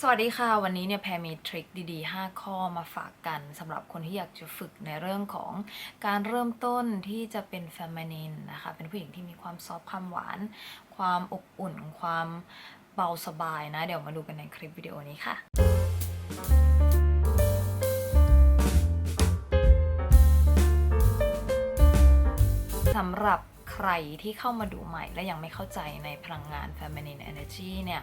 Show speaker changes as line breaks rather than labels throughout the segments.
สวัสดีค่ะ วันนี้เนี่ยแพรมีทริคดีๆ 5 ข้อมาฝากกันสำหรับคนที่อยากจะฝึกในเรื่องของการเริ่มต้นที่จะเป็นแฟมินินนะคะ เป็นผู้หญิงที่มีความซอฟต์ความหวาน ความอบอุ่น ความเบาสบายนะ เดี๋ยวมาดูกันในคลิปวิดีโอนี้ค่ะสำหรับ ใครที่เข้ามาดูใหม่และยังไม่เข้าใจในพลังงาน Feminine Energy เนี่ย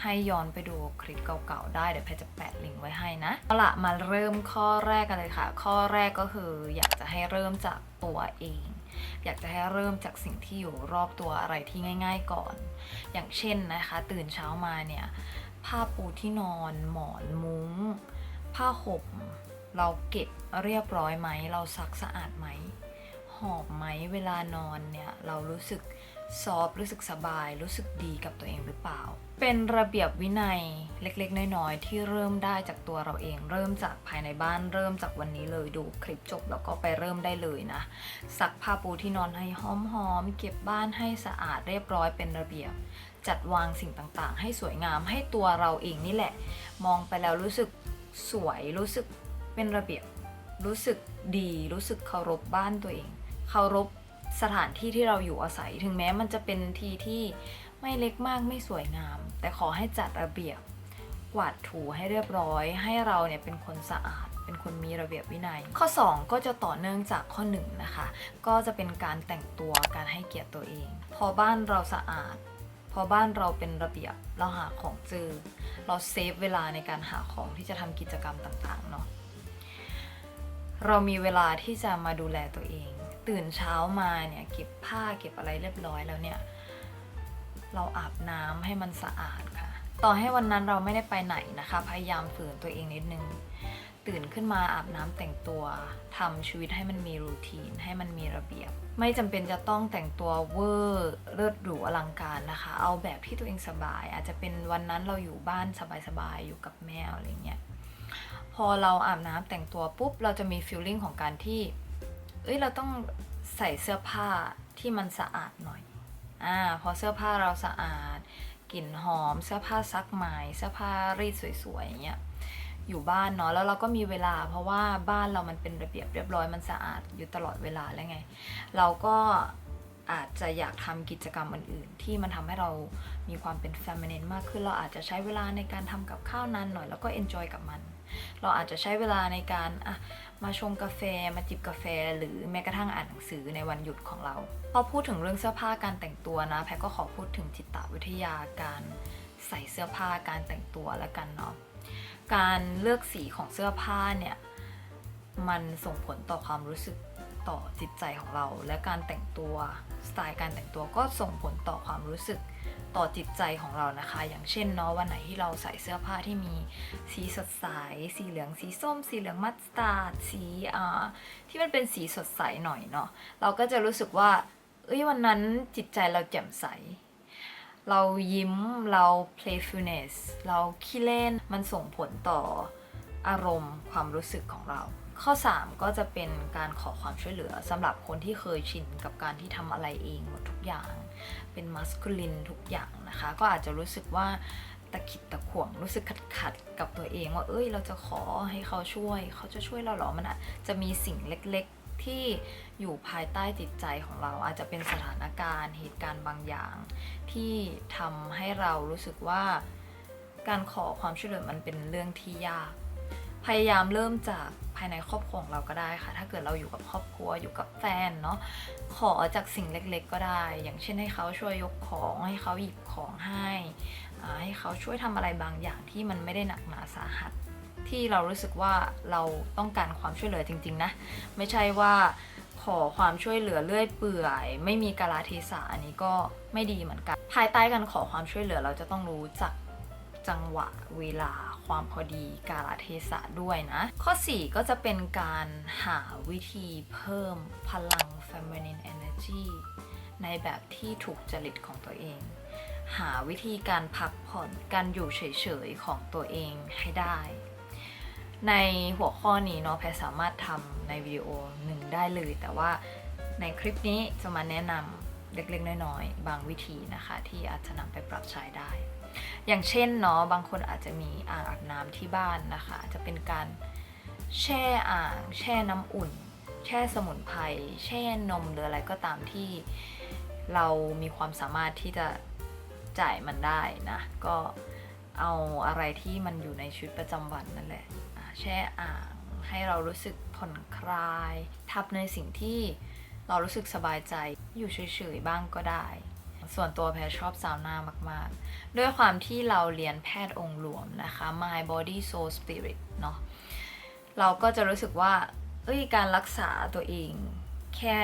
ให้ย้อนไปดูคลิปเก่าๆได้ เดี๋ยวแพจะแปะลิงก์ไว้ให้นะ เอาละมาเริ่มข้อแรกกันเลยค่ะ ข้อแรกก็คืออยากจะให้เริ่มจากตัวเองอยากจะให้เริ่มจากสิ่งที่อยู่รอบตัวอะไรที่ง่าย ๆก่อน อย่างเช่นนะคะ ตื่นเช้ามาเนี่ย ผ้าปูที่นอน หมอนมุ้ง ผ้าห่ม เราเก็บเรียบร้อยไหม เราซักสะอาดไหม หอมไหมเวลานอนเนี่ยเรารู้สึกซอฟรู้สึกสบาย รู้สึกดีกับตัวเองหรือเปล่า เป็นระเบียบวินัยเล็กๆ น้อยๆ ที่เริ่มได้จากตัวเราเอง เริ่มจากภายในบ้านเริ่มจากวันนี้เลยดูคลิปจบแล้วก็ไปเริ่มได้เลยนะซักผ้าปูที่นอนให้หอมๆเก็บบ้านให้สะอาดเรียบร้อยเป็นระเบียบ จัดวางสิ่งต่างๆ ให้สวยงามให้ตัวเราเองนี่แหละ มองไปแล้วรู้สึกสวยรู้สึกเป็นระเบียบ รู้สึกดีรู้สึกเคารพบ้านตัวเอง เคารพสถานที่ที่เราอยู่อาศัย ถึงแม้มันจะเป็นที่ที่ไม่เล็กมากไม่สวยงาม แต่ขอให้จัดระเบียบกวาดถูให้เรียบร้อย ให้เราเนี่ยเป็นคนสะอาด เป็นคนมีระเบียบวินัย ข้อ 2 ก็จะต่อเนื่องจากข้อ 1 นะคะ ก็จะเป็นการแต่งตัวการให้เกียรติตัวเอง พอบ้านเราสะอาด พอบ้านเราเป็นระเบียบเราหาของเจอเราเซฟเวลาในการหาของที่จะทำกิจกรรมต่างๆเนาะเรามีเวลาที่จะมาดูแลตัวเอง ตื่นเช้ามาเนี่ยเก็บผ้าเก็บอะไรเรียบร้อยแล้วเนี่ย เราอาบน้ำให้มันสะอาดค่ะ ต่อให้วันนั้นเราไม่ได้ไปไหนนะคะ พยายามฝืนตัวเองนิดนึง ตื่นขึ้นมาอาบน้ำแต่งตัวทำชีวิตให้มันมีรูทีน ให้มันมีระเบียบ ไม่จำเป็นจะต้องแต่งตัวเวอร์เลิศหรูอลังการนะคะ เอาแบบที่ตัวเองสบาย อาจจะเป็นวันนั้นเราอยู่บ้านสบายๆอยู่กับแมวอะไรเงี้ยพอเราอาบน้ำแต่งตัวปุ๊บเราจะมีฟีลลิ่งของการที่ อ้ยเราต้องใส่เสื้อผ้าที่มันสะอาดหน่อยอ่าพอเสื้อผ้าเราสะอาดกลิ่นหอม เสื้อผ้าซักใหม่เสื้อผ้ารีดสวยๆอย่างเงี้ยอยู่บ้านเนาะแล้วเราก็มีเวลา เพราะว่าบ้านเรามันเป็นระเบียบเรียบร้อยมันสะอาดอยู่ตลอดเวลาแล้วไง เราก็อาจจะอยากทำกิจกรรมอื่นๆ ที่มันทำให้เรามีความเป็นแฟมินินมากขึ้นเราอาจจะใช้เวลาในการทำกับข้าวนานหน่อย แล้วก็เอนจอยกับมัน เราอาจจะใช้เวลาในการอะมาชงกาแฟมาจิบกาแฟ หรือแม้กระทั่งอ่านหนังสือในวันหยุดของเรา พอพูดถึงเรื่องเสื้อผ้าการแต่งตัวนะ แพรก็ขอพูดถึงจิตวิทยาการใส่เสื้อผ้าการแต่งตัวแล้วกันเนาะการเลือกสีของเสื้อผ้าเนี่ยมันส่งผลต่อความรู้สึกต่อจิตใจของเรา และการแต่งตัวสไตล์การแต่งตัวก็ส่งผลต่อความรู้สึก ต่อจิตใจของเรานะคะ อย่างเช่นเนาะวันไหนที่เราใส่เสื้อผ้าที่มีสีสดใส สีเหลืองสีส้ม สีเหลืองมัสตาร์ดสีอ่าที่มันเป็นสีสดใสหน่อยเนาะเราก็จะรู้สึกว่าเอ้ยวันนั้นจิตใจเราแจ่มใส เรายิ้มเรา playfulness เราขี้เล่นมันส่งผลต่ออารมณ์ความรู้สึกของเรา ข้อ 3 ก็จะเป็นการขอความช่วยเหลือสำหรับคนที่เคยชินกับการที่ทำอะไรเองหมดทุกอย่าง เป็นมัสคูลินทุกอย่างนะคะ ก็อาจจะรู้สึกว่าตะขิดตะขวงรู้สึกขัดขัดกับตัวเองว่าเอ้ยเราจะขอให้เขาช่วย เขาจะช่วยเราหรอมันอาจจะมีสิ่งเล็กๆที่อยู่ภายใต้จิตใจของเรา อาจจะเป็นสถานการณ์เหตุการณ์บางอย่าง ที่ทำให้เรารู้สึกว่า การขอความช่วยเหลือมันเป็นเรื่องที่ยาก พยายามเริ่มจากภายในครอบครัวของเราก็ได้ค่ะ ถ้าเกิดเราอยู่กับครอบครัวอยู่กับแฟนเนาะขอจากสิ่งเล็กๆ ก็ได้ อย่างเช่นให้เขาช่วยยกของให้เขาหยิบของให้ให้เขาช่วยทำอะไรบางอย่างที่มันไม่ได้หนักหนาสาหัส ที่เรารู้สึกว่าเราต้องการความช่วยเหลือจริง ๆ นะ ไม่ใช่ว่าขอความช่วยเหลือเรื่อยเปื่อย ไม่มีกาลเทศะอันนี้ก็ไม่ดีเหมือนกัน ภายใต้การขอความช่วยเหลือเราจะต้องรู้จักจังหวะเวลา ความพอดีกาลเทศะด้วยนะ ข้อ 4 ก็จะเป็นการหาวิธีเพิ่มพลัง feminine energy ในแบบที่ถูกจริตของตัวเอง หาวิธีการพักผ่อนการอยู่เฉยๆ ของตัวเองให้ได้ ในหัวข้อนี้เนาะแพรสามารถทำในวิดีโอหนึ่งได้เลย แต่ว่าในคลิปนี้จะมาแนะนำเล็กๆ น้อยๆ บางวิธีนะคะ ที่อาจจะนำไปปรับใช้ได้ อย่างเช่นเนาะบางคนอาจจะมีอ่างอาบน้ำที่บ้านนะคะ จะเป็นการแช่อ่าง แช่น้ำอุ่น แช่สมุนไพรแช่นมหรืออะไรก็ตามที่เรามีความสามารถที่จะจ่ายมันได้นะ ก็เอาอะไรที่มันอยู่ในชีวิตประจำวันนั่นแหละแช่อ่างให้เรารู้สึกผ่อนคลายทับในสิ่งที่เรารู้สึกสบายใจอยู่เฉยๆบ้างก็ได้ ส่วนตัวแพรชอบซาวน่ามาก ๆ ด้วยความที่เราเรียนแพทย์องค์รวมนะคะ Mind Body Soul Spirit เนาะเราก็จะรู้สึกว่า เอ้ยการรักษาตัวเองแค่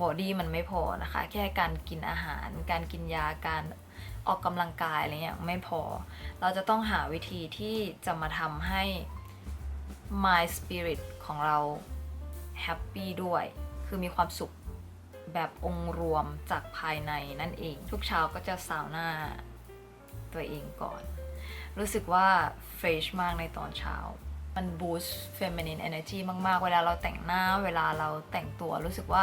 บอดี้มันไม่พอนะคะ แค่การกินอาหาร การกินยาการออกกำลังกายอะไรเงี้ยไม่พอ เราจะต้องหาวิธีที่จะมาทำให้ my spirit ของเราแฮปปี้ด้วย คือมีความสุข แบบองค์รวมจากภายในนั่นเอง ทุกเช้าก็จะซาวหน่าตัวเองก่อน รู้สึกว่าเฟรชมากในตอนเช้า มันบูสต์ feminine energy มาก ๆ เวลาเราแต่งหน้าเวลาเราแต่งตัวรู้สึกว่า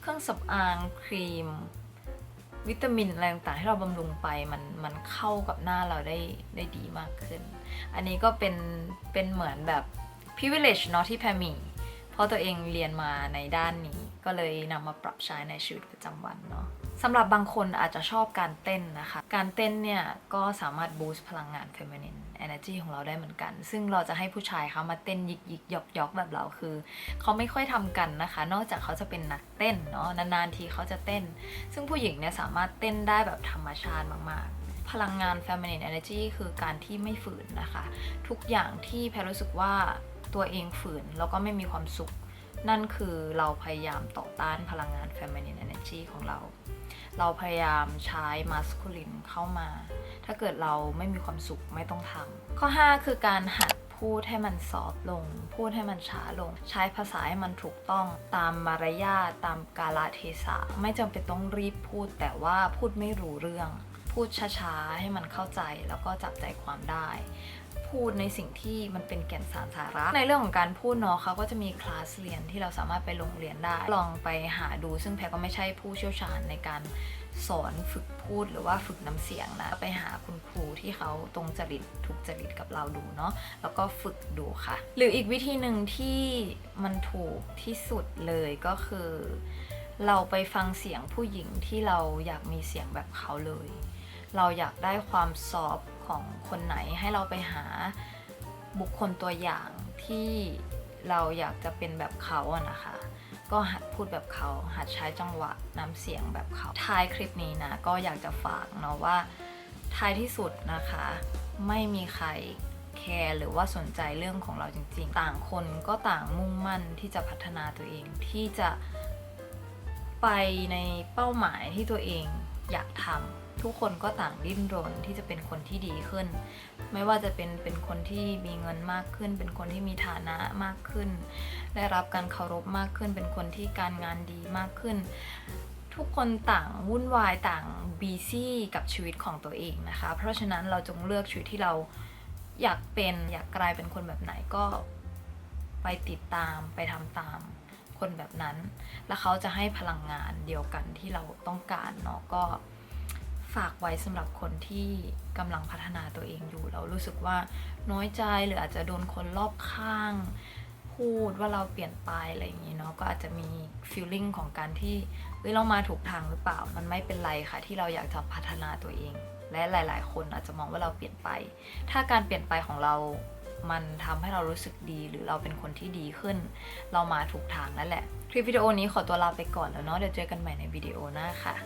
เครื่องสำอางครีม วิตามินอะไรต่างๆที่เราบำรุงไปมันมันเข้ากับหน้าเราได้ได้ดีมากขึ้น อันนี้ก็เป็นเป็นเหมือนแบบ privilege เนาะที่แพรมี เพราะตัวเองเรียนมาในด้านนี้ ก็เลยนำมาปรับใช้ในชีวิตประจำวันเนาะสำหรับบางคนอาจจะชอบการเต้นนะคะ การเต้นเนี่ยก็สามารถบูสต์พลังงาน feminine energy ของเราได้เหมือนกัน ซึ่งเราจะให้ผู้ชายเขามาเต้นยิกยิกยอกยอกแบบเราคือ เขาไม่ค่อยทำกันนะคะ นอกจากเขาจะเป็นนักเต้นเนาะนานๆทีเขาจะเต้น ซึ่งผู้หญิงเนี่ยสามารถเต้นได้แบบธรรมชาติมากๆ พลังงาน feminine energy คือการที่ไม่ฝืนนะคะ ทุกอย่างที่แพรรู้สึกว่าตัวเองฝืนแล้วก็ไม่มีความสุข นั่นคือเราพยายามต่อต้านพลังงาน feminine energy ของเรา เราพยายามใช้ masculine เข้ามา ถ้าเกิดเราไม่มีความสุขไม่ต้องทำข้อ 5 คือการหัดพูดให้มันซอฟลง พูดให้มันช้าลง ใช้ภาษาให้มันถูกต้องตามมารยาทตามกาลเทศะ ไม่จำเป็นต้องรีบพูด แต่ว่าพูดไม่รู้เรื่อง พูดช้าๆให้มันเข้าใจแล้วก็จับใจความได้ พูดในสิ่งที่มันเป็นแก่นสารสาระ ในเรื่องของการพูดเนาะเขาก็จะมีคลาสเรียนที่เราสามารถไปลงเรียนได้ ลองไปหาดู ซึ่งแพรก็ไม่ใช่ผู้เชี่ยวชาญในการสอนฝึกพูดหรือว่าฝึกน้ำเสียงนะไปหาคุณครูที่เขาตรงจริตถูกจริตกับเราดูเนาะแล้วก็ฝึกดูค่ะ หรืออีกวิธีหนึ่งที่มันถูกที่สุดเลยก็คือ เราไปฟังเสียงผู้หญิงที่เราอยากมีเสียงแบบเขาเลย เราอยากได้ความซอฟต์ของคนไหนให้เราไปหาบุคคลตัวอย่างที่เราอยากจะเป็นแบบเขาอะนะคะ ก็หัดพูดแบบเขา หัดใช้จังหวะน้ำเสียงแบบเขา ท้ายคลิปนี้นะ ก็อยากจะฝากเนาะว่าท้ายที่สุดนะคะ ไม่มีใครแคร์หรือว่าสนใจเรื่องของเราจริง ๆ ต่างคนก็ต่างมุ่งมั่นที่จะพัฒนาตัวเองที่จะไปในเป้าหมายที่ตัวเองอยากทำ ทุกคนก็ต่างดิ้นรนที่จะเป็นคนที่ดีขึ้น ไม่ว่าจะเป็นเป็นคนที่มีเงินมากขึ้น เป็นคนที่มีฐานะมากขึ้น ได้รับการเคารพมากขึ้น เป็นคนที่การงานดีมากขึ้น ทุกคนต่างวุ่นวายต่างบีซี่กับชีวิตของตัวเองนะคะ เพราะฉะนั้นเราจงเลือกชีวิตที่เราอยากเป็นอยากกลายเป็นคนแบบไหนก็ไปติดตามไปทำตามคนแบบนั้น แล้วเขาจะให้พลังงานเดียวกันที่เราต้องการเนาะก็ ฝากไว้สำหรับคนที่กำลังพัฒนาตัวเองอยู่เรารู้สึกว่าน้อยใจหรืออาจจะโดนคนรอบข้าง พูดว่าเราเปลี่ยนไปอะไรอย่างนี้เนาะก็อาจจะมี feeling ของการที่เฮ้ยเรามาถูกทางหรือเปล่า มันไม่เป็นไรค่ะ ที่เราอยากจะพัฒนาตัวเอง และหลาย ๆ คนอาจจะมองว่าเราเปลี่ยนไป ถ้าการเปลี่ยนไปของเรามันทำให้เรารู้สึกดีหรือเราเป็นคนที่ดีขึ้น เรามาถูกทางนั่นแหละ คลิปวิดีโอนี้ขอตัวลาไปก่อนแล้วเนาะเดี๋ยวเจอกันใหม่ในวิดีโอหน้าค่ะ